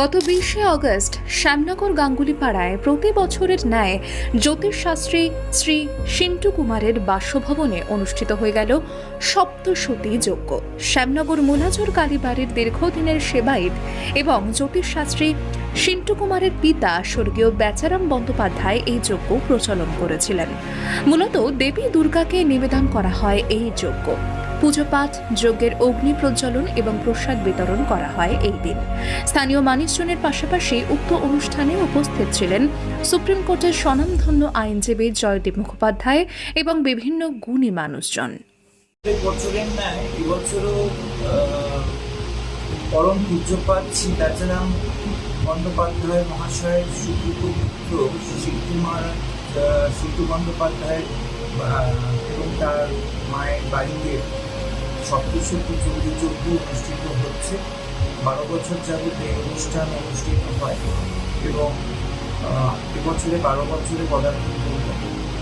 গত বিশে অগস্ট শ্যামনগর গাঙ্গুলি পাড়ায় প্রতি বছরের ন্যায় জ্যোতিষশাস্ত্রী শ্রী সিন্টু কুমারের বাসভবনে অনুষ্ঠিত হয়ে গেল সপ্তশতী যজ্ঞ। শ্যামনগর মুলাজোর কালীবাড়ির দীর্ঘদিনের সেবায়িত এবং জ্যোতিষশাস্ত্রী সিন্টু কুমারের পিতা স্বর্গীয় বেচারাম বন্দ্যোপাধ্যায় এই যজ্ঞ প্রচলন করেছিলেন। মূলত দেবী দুর্গাকে নিবেদন করা হয় এই যজ্ঞ। পুজোপাঠ যজ্ঞের অগ্নি প্রজ্বলন এবং প্রসাদ বিতরণ করা হয় এই দিন। স্থানীয় মানুষজনের পাশাপাশি উক্ত অনুষ্ঠানে উপস্থিত ছিলেন সুপ্রিম কোর্টের স্বনামধন্য আইনজীবী জয়দীপ মুখোপাধ্যায় এবং বিভিন্ন গুণী মানুষজন। পরম পূজ্যপাত শ্রী বন্দ্যোপাধ্যায় মহাশয়ের সুপুত্র পুত্র শিবকুমার শিবু বন্দ্যোপাধ্যায় আহ, এবং তার মায়ের বাড়িতে সপ্তশতী চৌরি যজ্ঞ অনুষ্ঠিত হচ্ছে। বারো বছর যাবত এই অনুষ্ঠান অনুষ্ঠিত হয় এবং এবছরে বারো বছরে করল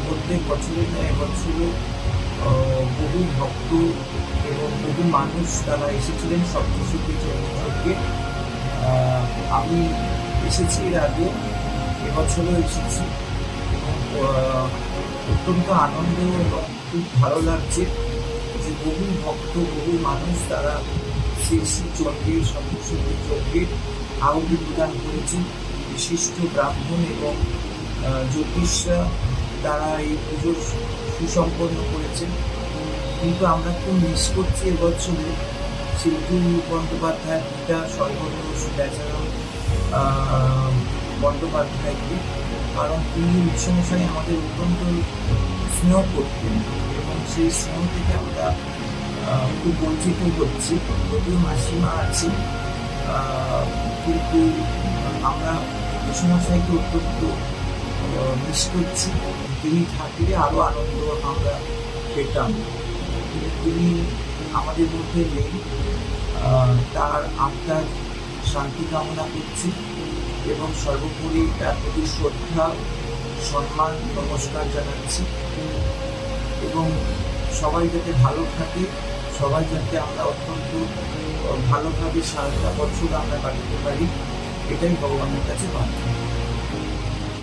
প্রত্যেক বছরের ন্যায় এবছরে বহু ভক্ত এবং বহু মানুষ তারা এসেছিলেন সপ্তশতী চৌর্যকে আমি এসেছি এর আগে, এবছরও এসেছি এবং অত্যন্ত আনন্দ এবং খুব ভালো লাগছে। যে বহু ভক্ত, বহু মানুষ তারা শ্রী শ্রী যজ্ঞে সপ্তশতী যজ্ঞে আহুতি প্রদান করেছেন। বিশিষ্ট ব্রাহ্মণ এবং জ্যোতিষরা তারা এই পুজো সুসম্পন্ন করেছেন। কিন্তু আমরা খুব মিস করছি এবছরে শিল্পী বন্দ্যোপাধ্যায় পিতা সর্বদোষ বেচারাম বন্দ্যোপাধ্যায়কে, কারণ তিনি বিশ্বমশাই আমাদের অত্যন্ত স্নেহ করতেন এবং সেই স্নেহ থেকে আমরা খুব বঞ্চিত হচ্ছি। যদিও মাসিমা আছে কিন্তু আমরা বিশ্বমশাইকে অত্যন্ত মিস করছি। তিনি থাকলে আরও আনন্দ আমরা পেতাম। তিনি আমাদের মধ্যে নেই। তার আত্মার শান্তি কামনা করছি এবং সর্বোপরি তার প্রতি শ্রদ্ধা, সম্মান, নমস্কার জানাচ্ছি। এবং সবাই যাতে ভালো থাকে, সবাই যাতে আমরা অত্যন্ত, ভালোভাবে সারাটা বছর আমরা কাটাতে পারি, এটাই ভগবানের কাছে প্রার্থনা।